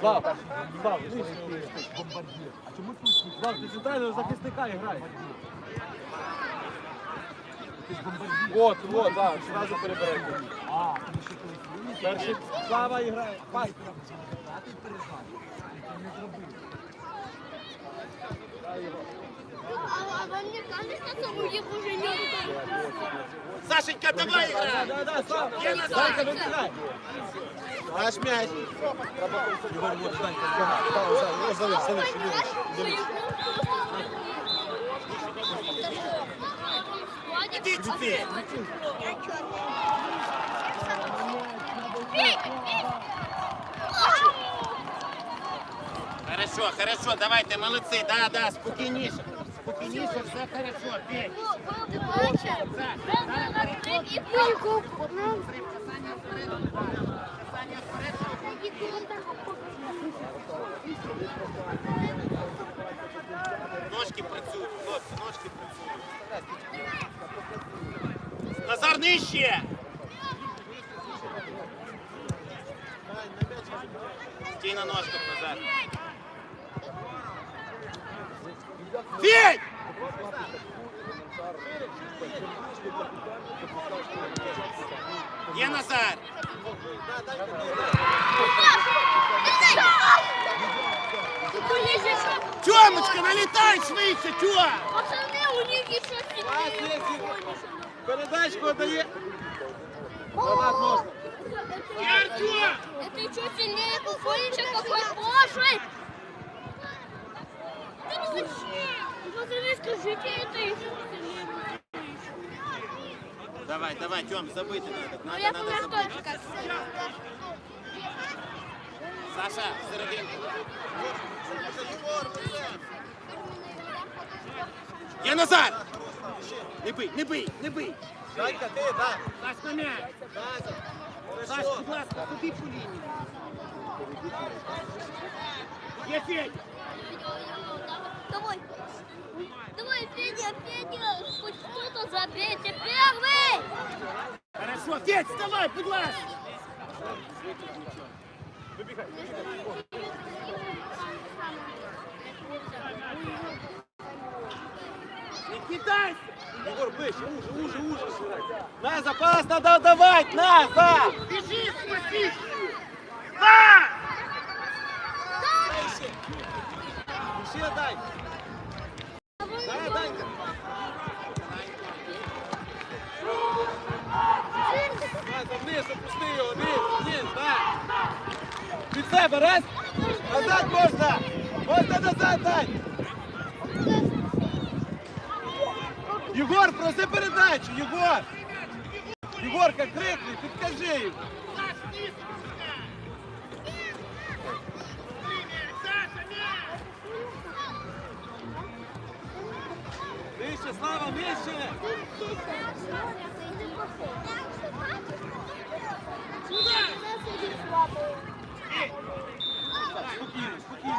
Слав, Слав, нижче. Слав, ти центрального захисника граєш. Вот, вот, да, сразу переберете. Перший Слава грає. Пай. А не что у них уже нет Сашенька, давай играй! Да, да, Слава. Я. Наш мяч. Вот, залиш, залиш, залиш. Иди теперь. Хорошо, хорошо, давайте, молодцы, да, да, спокійніше. Спокійніше, все хорошо, бей. Ножки працюють, хлопці, ножки працюють. Назар нижче! Стій на ножках, Назар. Федь! Є Назар! Тьомочка, налітай швидше, Тьом! Пацаны, у них еще сильнее. Передачку дає. Назад можна. Артем! Это еще сильнее кукольничек какой пошлый. Давай, давай, Тьом, забити надо. Ну Надо, я надо помню, забити. тоже как Саша, серединку. Є Назар! Не бий, не бий, не бий! Данька, ти, да. Саш на м'яч! Саш, будь ласка, ходи по лінії. Є Федь! Давай. Давай, Федя, Федя, хоть кто-то забейте первый. Хорошо, Федь, вставай, ласка! Не кидайся! Егор, ближче, уже, уже, уже. сюди. На, запас надо отдавать, на, за. Бежи, спасись! На! Ще дай. Да, Данька. Назад, вниз, опусти його, вниз, вниз, да. Під себе, раз. Назад можна. Можна назад, Дань. Єгор, проси передачу, Єгор. Єгорка, крикни, підкажи їм. Нижче, Слава, нижче. Спокійно, спокійно.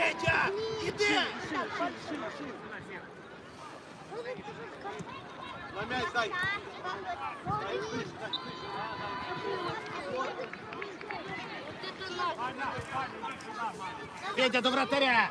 Петя, іди! На м'яч дай. Петя, до вратаря!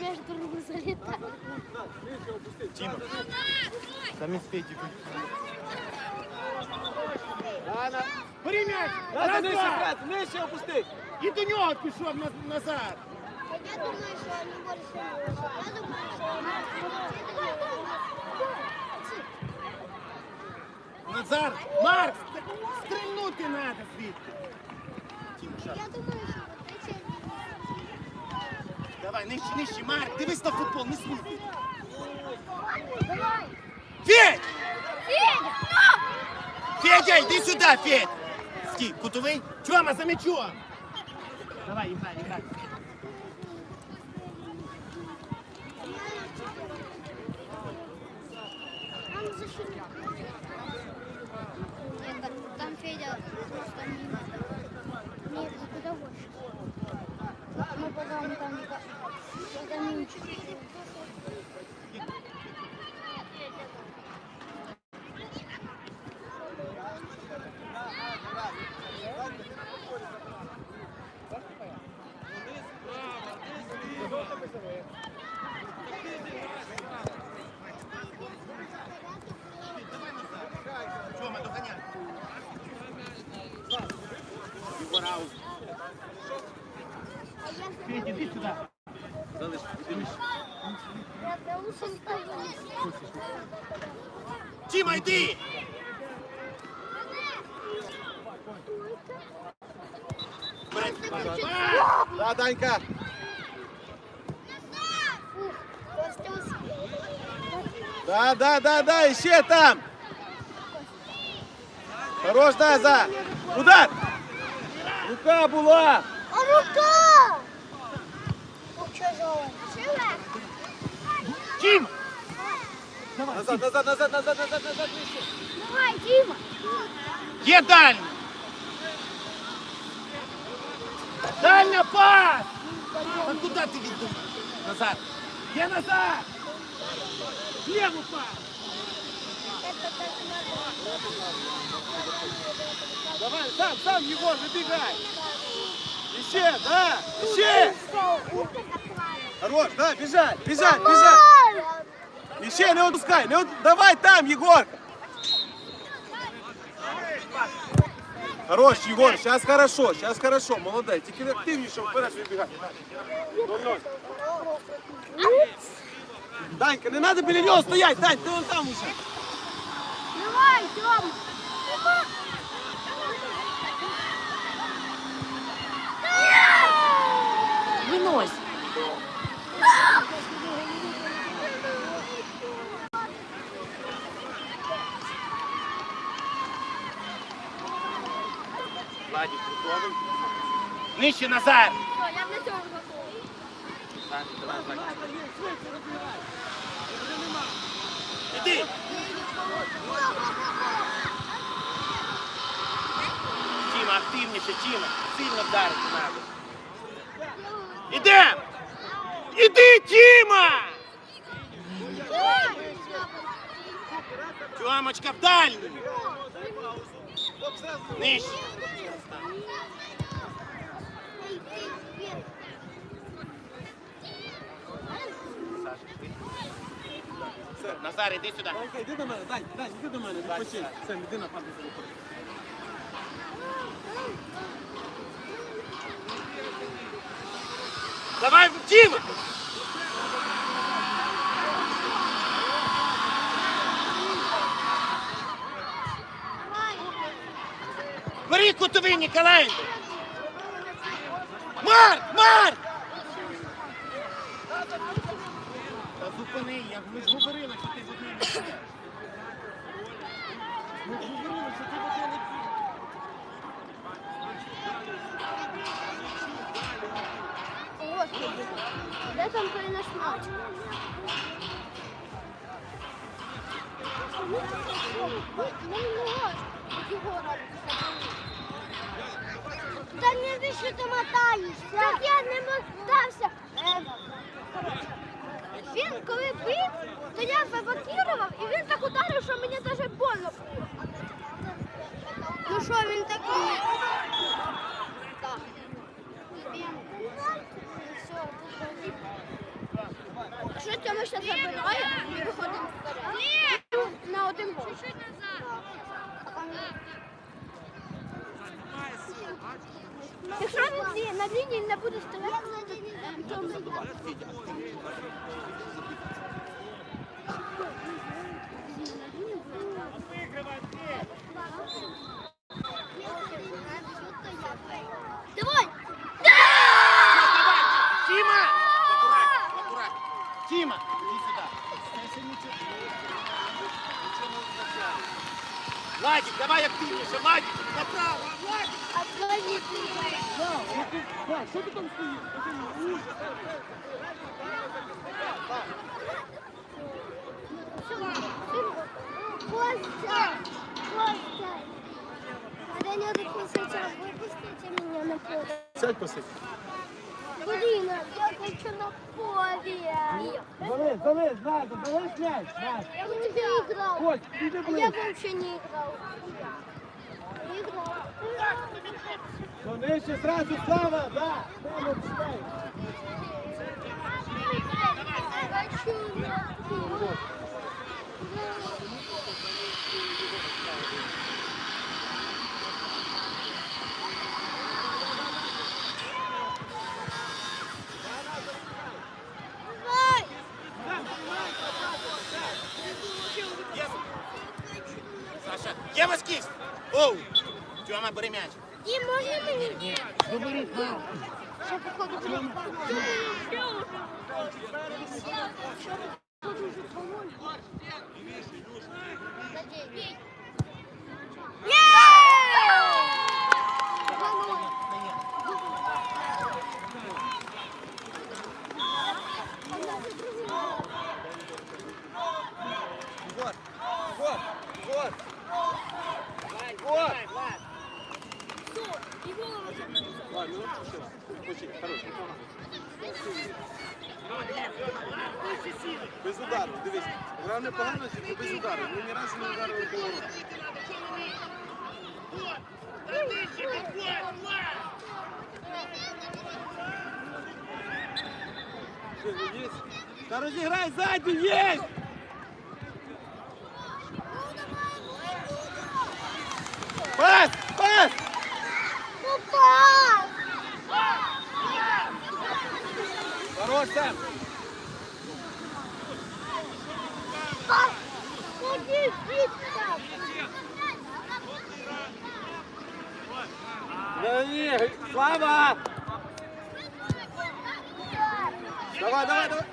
между рук залетает. Там і спейте. Дана. Бери м'яч! Назад, нижче, Назад! брат, нижче опусти. І до нього пішов на- назад! Я думаю, що вони більше. Я думаю, що вони Назар! Марк! Ст- Стрельнути треба звідти! Я думаю, що це Давай, нижче, нижче, Марк, дивись на футбол, не слухай. Давай! Федь! Федя! Федя, йди сюди, Федь! Стій, кутовий. Тьома, за м'ячом! Давай, іграй, іграй. Там защитник. Федя просто не. Нет, куда больше? Мы потом там заминчик. Тьома, Федя, іди сюди. Залиш, іди. Тіма, йди! Да, Данька. Да, да, да, да, іще там. Хорош, да, за. Удар. Рука була. А рука! Чужого. Тім! Назад, назад, назад, назад, назад, назад, нижче. Давай, Дима. Є дальня! Дальня пас! А куди ти віддумав? Назад! Є назад! Ліву пас! Это так надо. Давай, сам, сам, Егор, выбегай. Іще, да, іще. Хорош, да, біжать, біжать, біжать. Іще, не отпускай, не от... Давай там, Егорка. Хорош, Егор, сейчас хорошо, сейчас хорошо, молодець. Тільки активніше вперед вибігай. 0-0. Данька, не треба біля нього стоять, Дань, ти вон там уже. Давай, Тём. Винось. Владик, готовий? Нижче, Назар! Всё, я на цьому готовий. Іди! Тіма, активніше, Тіма. Сильно вдарити треба. Іде! Іди, Тіма! Тьомочка в дальню! Назар, іди сюди. Йди до мене, Дань, Дань, іди до мене, відпочинь. Все, іди на пам'ять. Давай, Тіма! Бери кутовий, Ніколаєнко! Марк! Марк! Та зупини, я, ж говорили, що ти в одній не граєш. Ми ж говорили, що ти в одній не граєш. Господи, там той наш? Та не ви що ти мотаєшся? Так я не мотався. Він коли бив, то я заблокував і він так ударив, що мені навіть больно. Ну що він такий? Що Тьома ще забирає і виходимо вперед. На один гол. Чуть-чуть назад. Якщо він на лінії не буде стояти, то ми Давай! Давай! Тима! Аккуратно, аккуратно. Тима, иди сюда. Владик, давай активнейше, Владик, направо, Владик! Отклонить Да, що ти там стоїш? Скажи мені, ужас. Костя! Костя! Когда не выпустите, выпустите меня на посидь. Блин, я хочу на поле. Залез, залез, Наза, залез мяч. Я у тебя играл. Кость, іди А я ближче. вообще не играл. Не играл. То нижче сразу слава, да. Прямо читай. Хочу на поле. Є вас кість? Оу! Тьома, бери м'яч. И можна мені? Нет. Що походу уже Егор, Егор, Егор. Егор. Ладно, минутку ще. Очень, хорош, Без удару, дивись. Грав непогано, тільки без удару. Ми ні разу не ударили по воротах. Що, ну, є? Та розіграй ззаді, є! Пас! Пас! Попал! Хорош, Сэм! Пас! Ходи, Витя! Да не, Слава! Давай, давай, давай!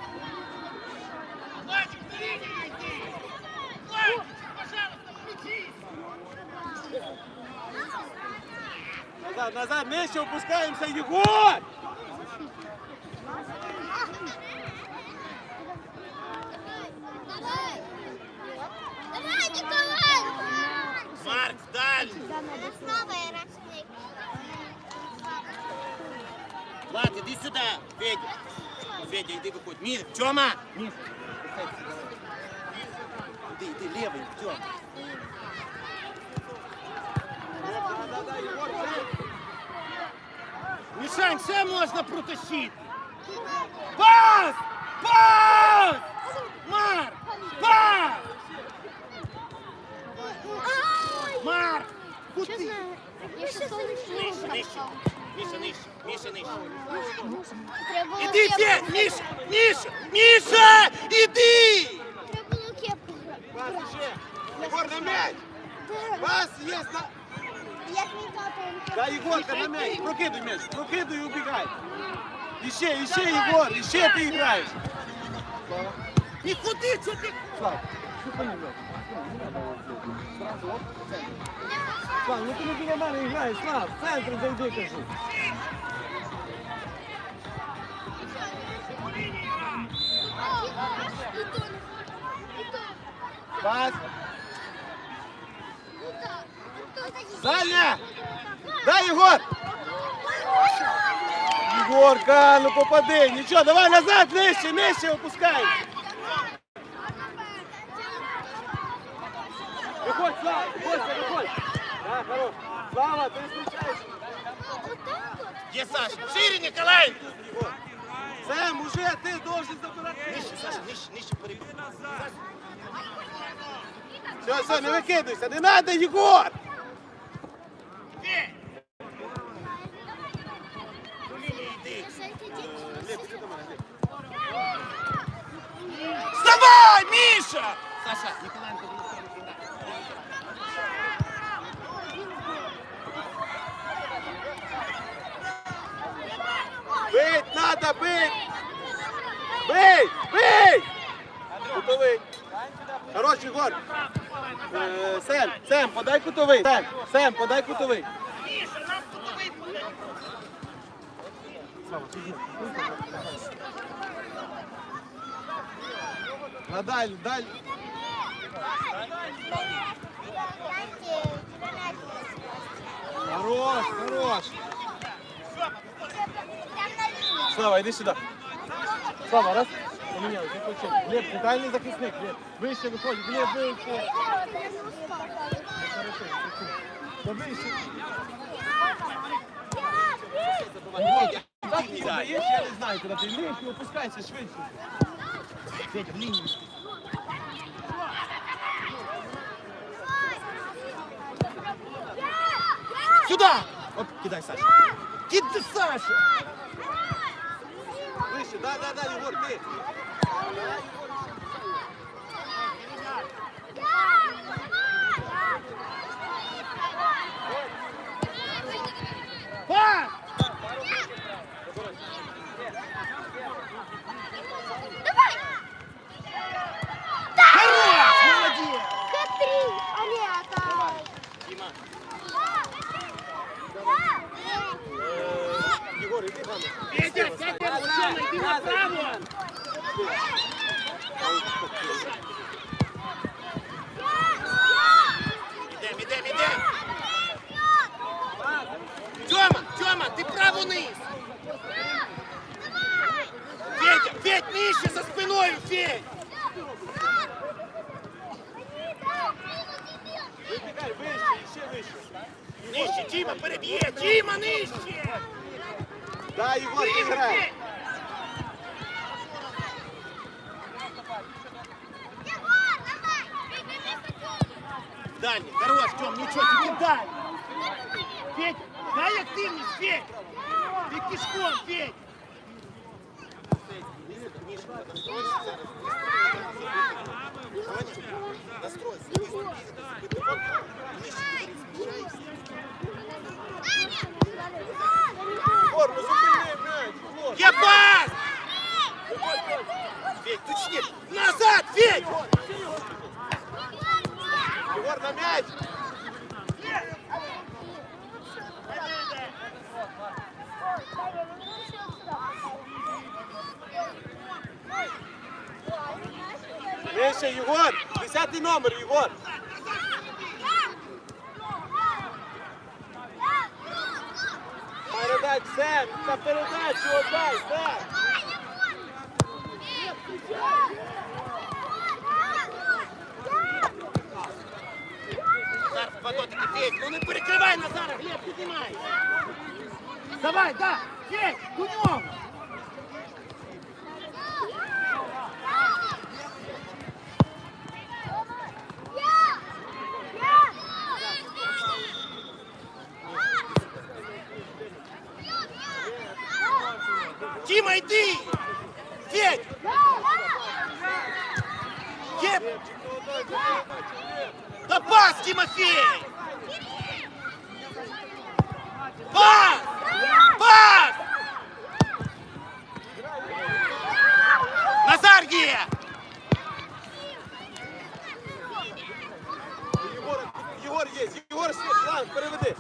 Назад, назад, вместе опускаемся, Егор! Давай, Николай! Марк, вдаль! Влад, іди сюди, Федя. Федя, іди виходь. Мір, Тьома! Мір. Іди, іди, лівий, Тьома. Да, да, да, Егор, Сэм! Мішань, ще можна протащити. Пас! Пас! Марк! Пас! Марк! Куди? Честно, я Нижче, нижче. Міша, нижче. Міша, нижче. Треба було Іди, кепку Міша! Міша! Міша! Іди! Треба було кепку Пас брати. еще! Егор, на мяч! Пас есть на... Як мій тато, він Да, Егорка, на мяч! Прокидуй мяч! Прокидуй и убегай! Еще, еще, Егор! Еще ты играешь! Нікуди, що ти? Слав, мяч? Не надо его делать. Сразу, оп, в центр. Слав, ну ты не біля мене играешь, Слав! В центр зайди, кажу! Пас! Саня! Да, Егор! Егорка, ну попади! Ничего, давай назад, нижче, нижче опускай! Выходь, Слава, выходь, выходь! Да, хорош! Слава, ты встречаешь! Отак от? Є Саша. Шире, Ніколай! Егор! Сэм, уже ты должен забирать! Нижче, Саша, нижче, нижче перебіг. Все, все, не викидуйся, не надо, Егор! Глеб, іди до мене, Глеб. Вставай, Миша! Саша, Николаенко, надо, бить! Бий! Бий! Кутовий. Хорош, Ігор. Е, Сем, Сем, подай кутовий. Сем, Сем, подай кутовий. Надаль, даль. Хорош, хорош. Слава, иди сюда. Слава, раз. Поменялись, я включил. Глеб, центральный захисник. Глеб, выше выходит. Глеб, выше. Хорошо, хорошо. Да выше. Как ты даешь, я не знаю, куда ты лезешь, не опускайся швидше. Петя, в линию. Сюда! Оп, кидай, Саша. Кидай, Саша! Выше, да, да, да, Егор, ты. Нижче, Діма, переб'є! Діма, нижче! Да, Егор, ты играй. Дальний, хорош, Тьом, нічого, тільки дай! Федь, дай активність, Федь! Ти кишком, Федь! Егор, ну зупини мяч, Егор. Пас! Федь, точнее! Назад, Федь! Егор, на мяч. Десятый номер, Егор. Сем. За передачу отдай, так. Назар, пототики, Федь, ну не перекривай Назара, Глеб, піднімай! Давай, да! Федь, до нього! Тіма, йди! Федь! Є! Да пас, Тимофей! Пас! Пас! Назар є! Егор, Егор есть. Егор, фланг, переведи.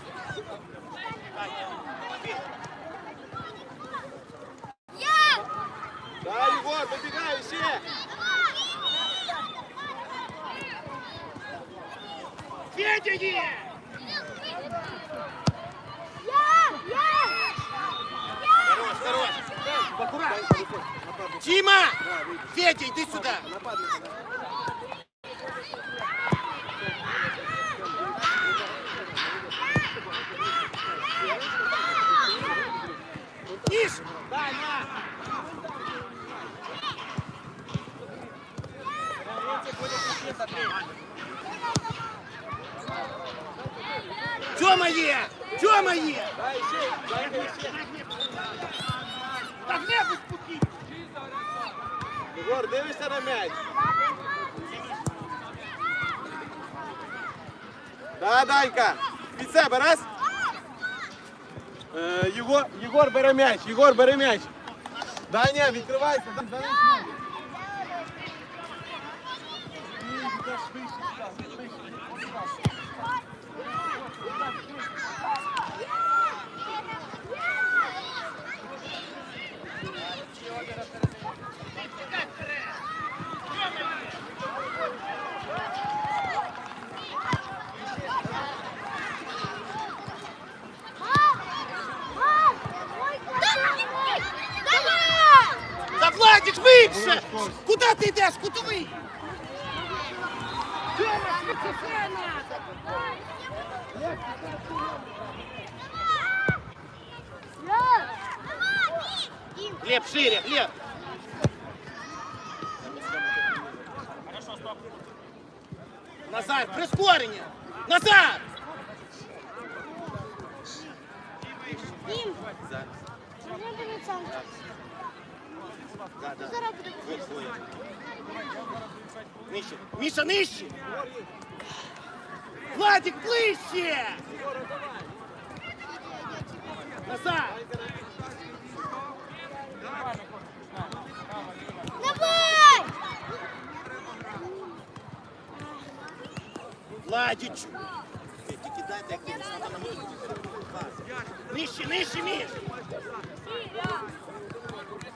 Да, Егор, выбегай еще. Федя є! Хорош, хорош! Тима! Федя, иди сюда! Ниже! Тьома є! Тьома! Так не будь спокій! Єгор, на м'яч! Да, Данька! Від себе, раз! Е, Єгор, Єгор м'яч, Єгор бере м'яч! Даня, відкривайся! Даня, Назар, прискорення! Назар! Нижче. Міша, нижче! Владик, ближче! Назар! Владич! Тільки дайте, як ти на минуту. Нижче, нижче, Міш!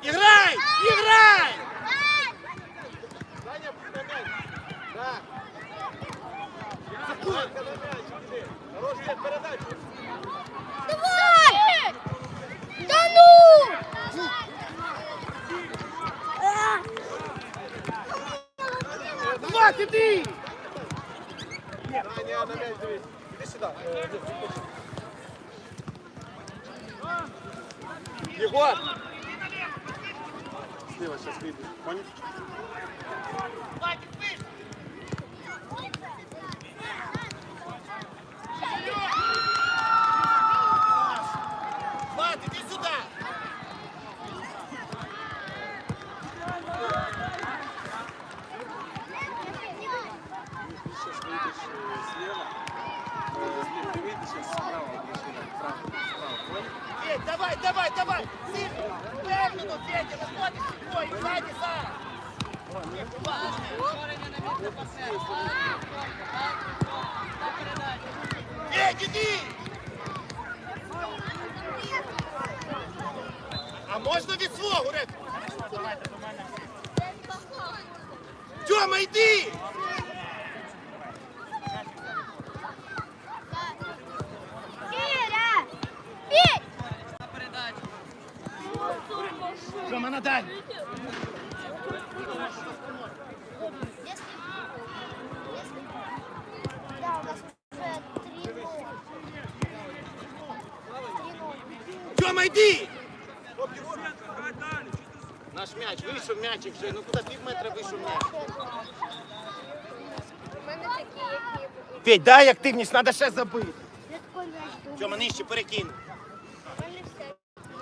Іграй! Іграй! Даня. Давай! Да ну! Влад, іди! Даня, на м'яч дивись. Іди сюди. Єгор! Слева сейчас выйдет. Понял? Давай, давай, давай! Сильно! Впевнено, Федя, виходиш тобою, ззаді, зараз! Федь, іди! А можна від свого, Рек? Тьома, йди! Уже три Тьома, йди! Наш м'яч, вийшов м'ячик вже, ну куди пів метра вийшов м'яч. Федь, дай активність, треба ще забити. Тьома, нижче перекинь.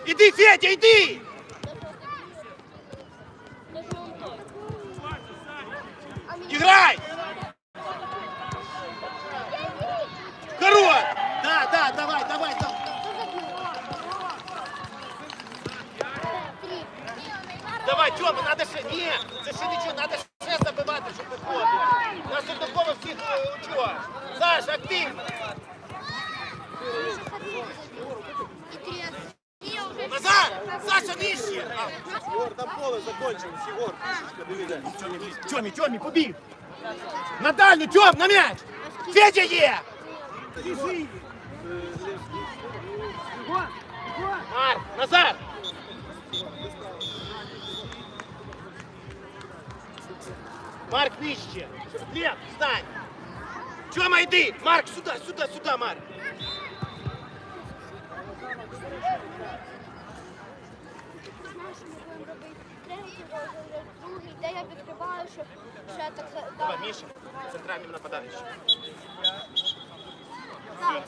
Іди, Федя, йди! Играй! Хорош! Да, да, давай, давай, давай. Давай, Тьома, надо ще. Ні, це ще нічого, треба ще забивати, щоб виходити. Нас тут такого всіх е, чого. Саша, активно. Назар! Саша, нижче! Егор, там поле закончилось. Егор. Тьомі, Тьомі, побіг! На дальню, Тьом, на м'яч! Федя є! Марк, Назар! Марк, нижче! Глеб, встань! Тьома, йди! Марк, сюди, сюди, сюди, Марк! другий день я відкриваю, що ще так Давай, Міша, центральним нападаючим. Так,